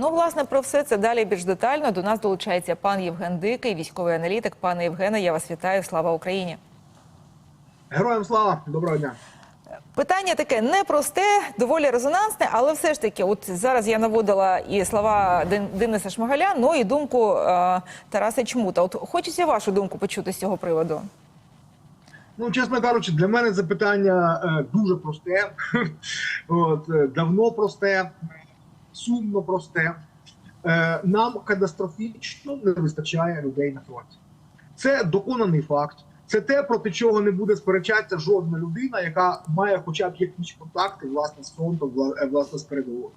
Ну, власне, про все це далі більш детально. До нас долучається пан Євген Дикий, військовий аналітик. Пане Євгене, я вас вітаю. Слава Україні. Героям слава, доброго дня. Питання таке непросте, доволі резонансне, але все ж таки, от зараз я наводила і слова Дениса Шмигаля, ну і думку е, Тараса Чмута. От хочеться вашу думку почути з цього приводу. Ну, чесно кажучи, для мене це питання е, дуже просте, От, е, давно просте, сумно просте. Е, нам катастрофічно не вистачає людей на фронті. Це доконаний факт. Це те, проти чого не буде сперечатися жодна людина, яка має хоча б якісь контакти власне з фронтом, е, власне з передовою.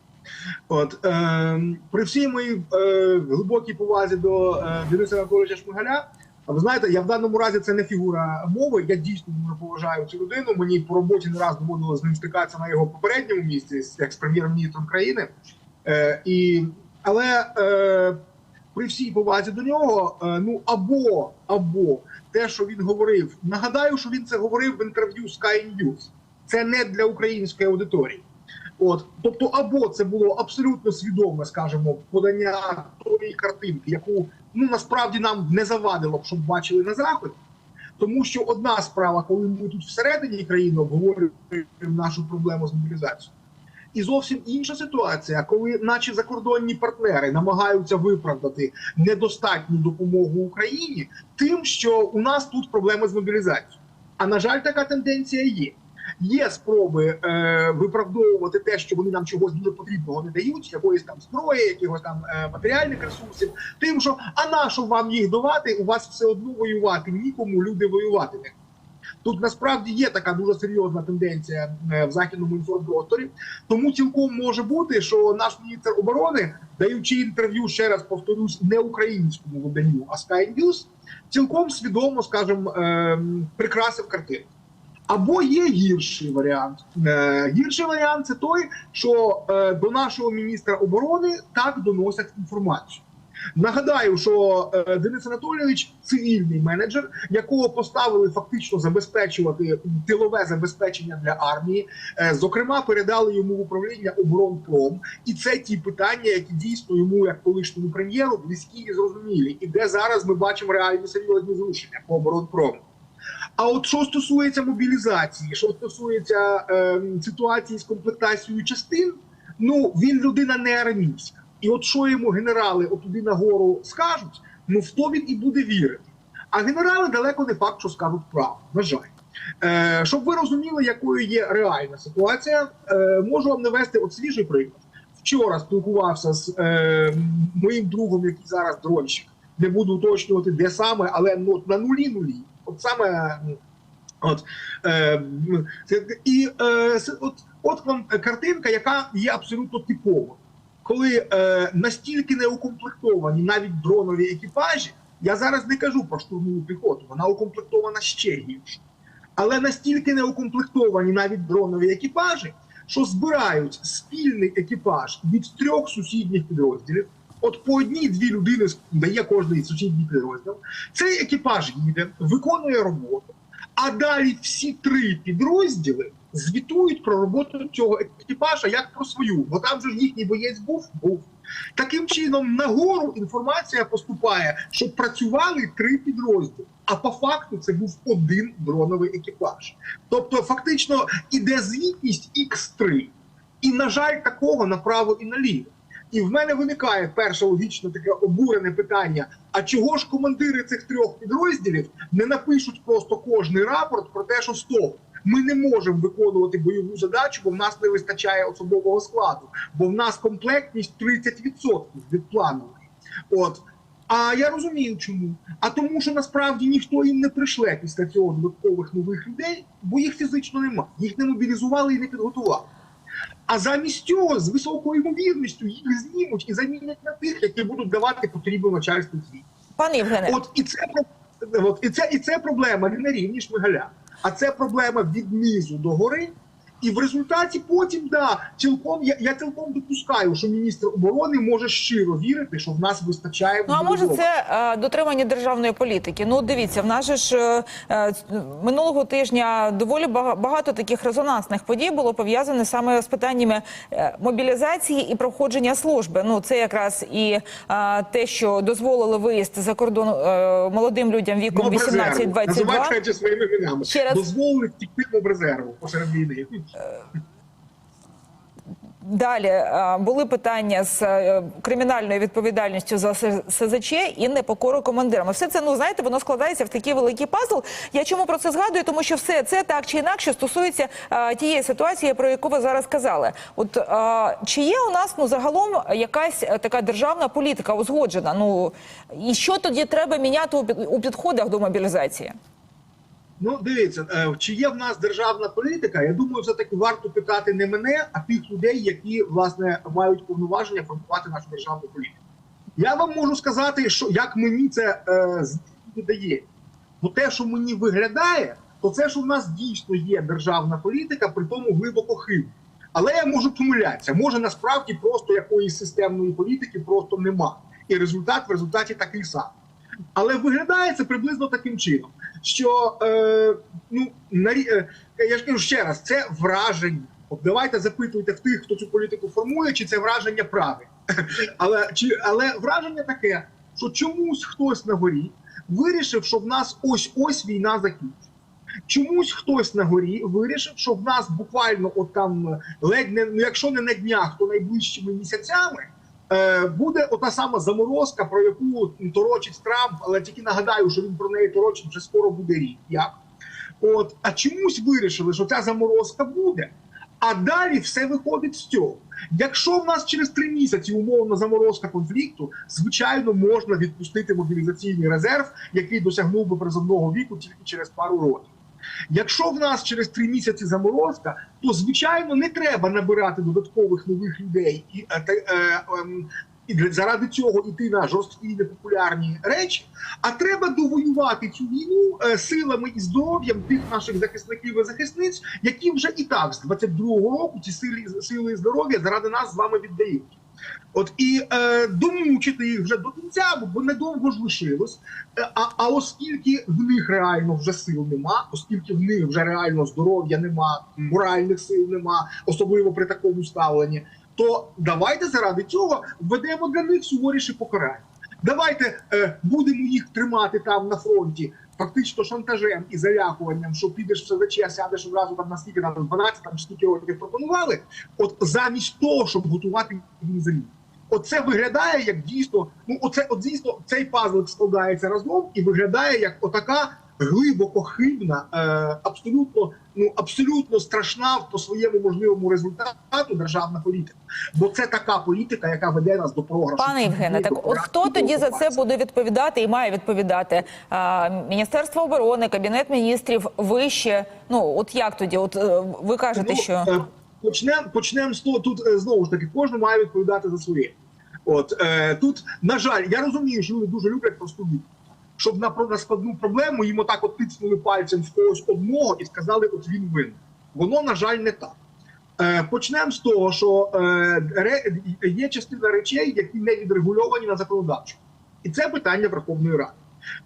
От е, при всій моїй е, глибокій повазі до е, Дениса Анатолійовича Шмигаля, ви знаєте, я в даному разі це не фігура мови. Я дійсно дуже поважаю цю людину. Мені по роботі не раз доводилось з ним стикатися на його попередньому місці, як з прем'єр-міністром країни. Е, і, але е, при всій повазі до нього, е, ну або або те, що він говорив, нагадаю, що він це говорив в інтерв'ю Sky News. Це не для української аудиторії. От, тобто, або це було абсолютно свідоме, скажімо, подання тої картинки, яку ну насправді нам не завадило б, щоб бачили на заході. Тому що одна справа, коли ми тут всередині країни обговорюємо нашу проблему з мобілізацією, і зовсім інша ситуація, коли наші закордонні партнери намагаються виправдати недостатню допомогу Україні, тим, що у нас тут проблеми з мобілізацією. А на жаль, така тенденція є. Є спроби е, виправдовувати те, що вони нам чогось дуже потрібного не дають, якоїсь там зброї, якихось там е, матеріальних ресурсів. Тим, що а на що вам їх давати? У вас все одно воювати нікому, люди воювати не. Тут насправді є така дуже серйозна тенденція е, в західному інформпросторі. Тому цілком може бути, що наш міністр оборони, даючи інтерв'ю, ще раз повторюсь, не українському виданню, а Sky News, цілком свідомо, скажімо, е, прикрасив картину. Або є гірший варіант. Е, гірший варіант це той, що до нашого міністра оборони так доносять інформацію. Нагадаю, що е, Денис Анатолійович цивільний менеджер, якого поставили фактично забезпечувати тилове забезпечення для армії. Е, зокрема, передали йому в управління оборонпром, і це ті питання, які дійсно йому, як колишньому прем'єру, близькі і зрозумілі. І де зараз ми бачимо реальні серйозні зрушення по оборонпрому. А от що стосується мобілізації, що стосується е, ситуації з комплектацією частин, ну він людина не армійська. І от що йому генерали отуди нагору скажуть, ну в то він і буде вірити. А генерали далеко не факт, що скажуть правду. На жаль. Е, щоб ви розуміли, якою є реальна ситуація, е, можу вам навести от свіжий приклад. Вчора спілкувався з е, моїм другом, який зараз дронщик. Не буду уточнювати, де саме, але ну, на нулі нулі. От саме ну, от, е, і е, от, от вам картинка, яка є абсолютно типовою. Коли е, настільки не укомплектовані навіть дронові екіпажі, я зараз не кажу про штурмову піхоту, вона укомплектована ще гірше. Але настільки не укомплектовані навіть дронові екіпажі, що збирають спільний екіпаж від трьох сусідніх підрозділів. От по одній-дві людини дає кожний сусідній підрозділ. Цей екіпаж їде, виконує роботу, а далі всі три підрозділи звітують про роботу цього екіпажа як про свою, бо там же їхній боєць був був. Таким чином, нагору інформація поступає, що працювали три підрозділи. А по факту це був один дроновий екіпаж. Тобто, фактично, іде звітність X3. І, на жаль, такого направо і наліво. І в мене виникає перше логічне таке обурене питання: а чого ж командири цих трьох підрозділів не напишуть просто кожний рапорт про те, що стоп, ми не можемо виконувати бойову задачу, бо в нас не вистачає особового складу, бо в нас комплектність 30% від планової. От. А я розумію, чому. А тому, що насправді ніхто їм не пришле після цього додаткових нових людей, бо їх фізично немає. Їх не мобілізували і не підготували. А замість цього з високою ймовірністю їх знімуть і замінять на тих, які будуть давати потрібну начальству звіт. Пане Євгене, От і це от і це і це проблема не на рівні шмигаля, а це проблема від низу до гори. І в результаті потім да цілком я, я цілком допускаю, що міністр оборони може щиро вірити, що в нас вистачає Ну а може це е, дотримання державної політики? Ну дивіться, в нас же ж е, е, минулого тижня доволі бага- багато таких резонансних подій було пов'язане саме з питаннями е, мобілізації і проходження служби. Ну це якраз і е, те, що дозволили виїзд за кордон е, молодим людям віком Мобрезерву. 18-22. Називають своїми іменами. Ще раз. Дозволили втікти мобрезерву посеред війни. Далі е, були питання з е, кримінальною відповідальністю за СЗЧ і непокору командирам. І Все це ну знаєте, воно складається в такий великий пазл. Я чому про це згадую? Тому що все це так чи інакше стосується е, тієї ситуації, про яку ви зараз казали. От чи є у нас ну загалом якась така державна політика узгоджена? Ну і що тоді треба міняти у підходах до мобілізації? Ну, дивіться, е, чи є в нас державна політика? Я думаю, все таки варто питати не мене, а тих людей, які власне мають повноваження формувати нашу державну політику. Я вам можу сказати, що як мені це е, з- Бо те, що мені виглядає, то це, що в нас дійсно є державна політика, при тому глибоко хибна. Але я можу помилятися. Може насправді просто якоїсь системної політики просто нема. І результат в результаті такий самий. Але виглядає це приблизно таким чином, що е, ну нарі... е, я ж кажу ще раз, це враження. От давайте запитуйте в тих, хто цю політику формує, чи це враження правильне. Але чи але враження таке, що чомусь хтось на горі вирішив, що в нас ось ось війна закінчиться. Чомусь хтось на горі вирішив, що в нас буквально от там ледь не ну, якщо не на днях, то найближчими місяцями е, буде ота сама заморозка, про яку торочить Трамп, але тільки нагадаю, що він про неї торочить вже скоро буде рік. Як? От, а чомусь вирішили, що ця заморозка буде. А далі все виходить з цього. Якщо в нас через три місяці умовно заморозка конфлікту, звичайно, можна відпустити мобілізаційний резерв, який досягнув би призовного віку тільки через пару років. Якщо в нас через три місяці заморозка, то звичайно не треба набирати додаткових нових людей і, е, та- е, ем, і заради цього йти на жорсткі непопулярні речі. А треба довоювати цю війну е, силами і здоров'ям тих наших захисників і захисниць, які вже і так з 22-го року ці сили, сили здоров'я заради нас з вами віддають. От і е, домучити їх вже до кінця, бо- недовго ж лишилось. Е, А, а оскільки в них реально вже сил нема, оскільки в них вже реально здоров'я нема, моральних сил нема, особливо при такому ставленні, то давайте заради цього введемо для них суворіші покарання. Давайте е, будемо їх тримати там на фронті, фактично шантажем і залякуванням, що підеш в СЗЧ, сядеш одразу там на скільки там 12 там скільки років пропонували. От замість того, щоб готувати їм. Оце виглядає як дійсно. Ну, оце от дійсно цей пазлик складається разом і виглядає як отака глибоко хибна, е, абсолютно ну абсолютно страшна по своєму можливому результату державна політика. Бо це така політика, яка веде нас до програшу. Пане Євгене, так от хто тоді за це буде відповідати і має відповідати? А, Міністерство оборони, кабінет міністрів, вище. Ну от як тоді? От е, ви кажете, Ну, що е, почнемо почнемо з того. Тут е, знову ж таки кожен має відповідати за своє. От е, тут, на жаль, я розумію, що люди дуже люблять просту відповідь. Щоб на, про- складну проблему їм отак от тицнули пальцем в когось одного і сказали, от він винен. Воно, на жаль, не так. Е, почнемо з того, що е, є частина речей, які не відрегульовані на законодавчо. І це питання Верховної Ради.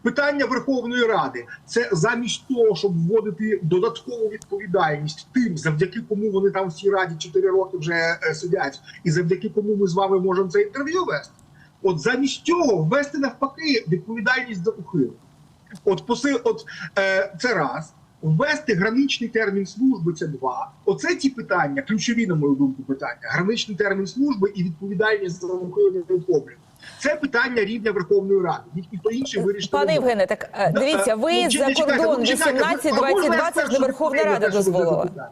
Питання Верховної Ради це замість того, щоб вводити додаткову відповідальність тим, завдяки кому вони там в цій раді 4 роки вже е, сидять, і завдяки кому ми з вами можемо це інтерв'ю вести. От замість цього ввести навпаки відповідальність за ухил. От поси, от е, це раз. Ввести граничний термін служби це два. Оце ті питання, ключові, на мою думку, питання. Граничний термін служби і відповідальність за ухилення від обліку. Це питання рівня Верховної Ради. Ні- Ніхто інший вирішити. пане не. Євгене, так е, дивіться, е, ви ну, за кордон ну, чекайте, а 18-22 це ж не Верховна Рада ви дозволила.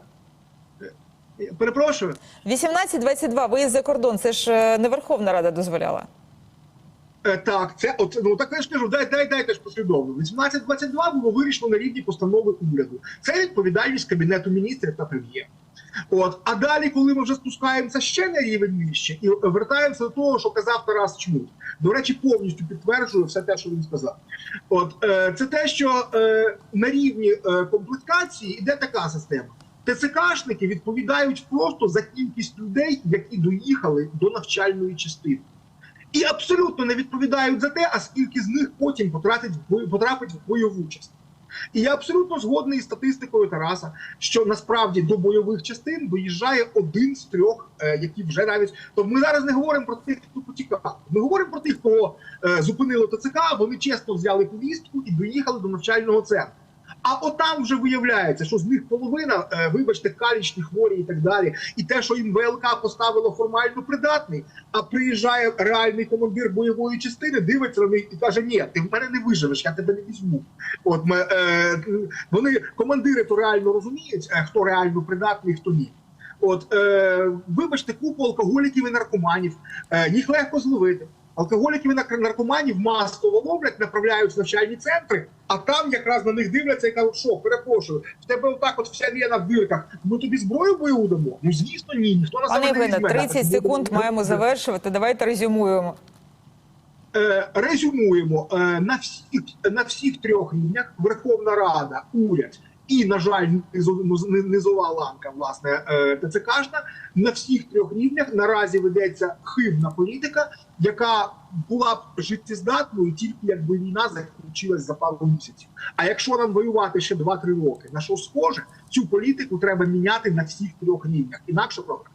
Е, Перепрошую. 18-22 виїзд за кордон, це ж не Верховна Рада дозволяла. Е, Так, це от ну так я ж кажу, дай дай дайте ж послідовно. 1822 було вирішено на рівні постанови уряду. Це відповідальність кабінету міністрів та прем'єр. От а далі, коли ми вже спускаємося ще на рівень нижче і вертаємося до того, що казав Тарас Чмут. До речі, повністю підтверджую все те, що він сказав. От е, це те, що е, на рівні е, комплектації йде така система. ТЦКшники відповідають просто за кількість людей, які доїхали до навчальної частини. І абсолютно не відповідають за те, а скільки з них потім потрапить в бойову частину. І я абсолютно згодний із статистикою Тараса, що насправді до бойових частин доїжджає один з трьох, е, які вже навіть то ми зараз не говоримо про тих, хто потікав. Ми говоримо про тих, кого е, зупинило ТЦК, вони чесно взяли повістку і доїхали до навчального центру. А отам вже виявляється, що з них половина, е, вибачте, калічні хворі і так далі, і те, що їм ВЛК поставило формально придатний, а приїжджає реальний командир бойової частини, дивиться на них і каже: Ні, ти в мене не виживеш, я тебе не візьму. От ми е, вони командири то реально розуміють, е, хто реально придатний, хто ні. От е, вибачте, купу алкоголіків і наркоманів, е, їх легко зловити. Алкоголіків і нар- наркоманів масово ловлять, направляють в навчальні центри, а там якраз на них дивляться і кажуть, що перепрошую, в тебе отак от вся вена в дирках. Ми тобі зброю бойову дамо? Ну звісно, ні. Ніхто на Пане не візьме. 30 секунд маємо завершувати. Давайте резюмуємо. Е, резюмуємо е, на всіх на всіх трьох рівнях Верховна Рада, уряд і, на жаль, низо- низ- низова ланка, власне, е, ТЦКшна, на всіх трьох рівнях наразі ведеться хибна політика, яка була б життєздатною тільки якби війна закінчилась за пару місяців. А якщо нам воювати ще 2-3 роки, на що схоже, цю політику треба міняти на всіх трьох рівнях, інакше програма.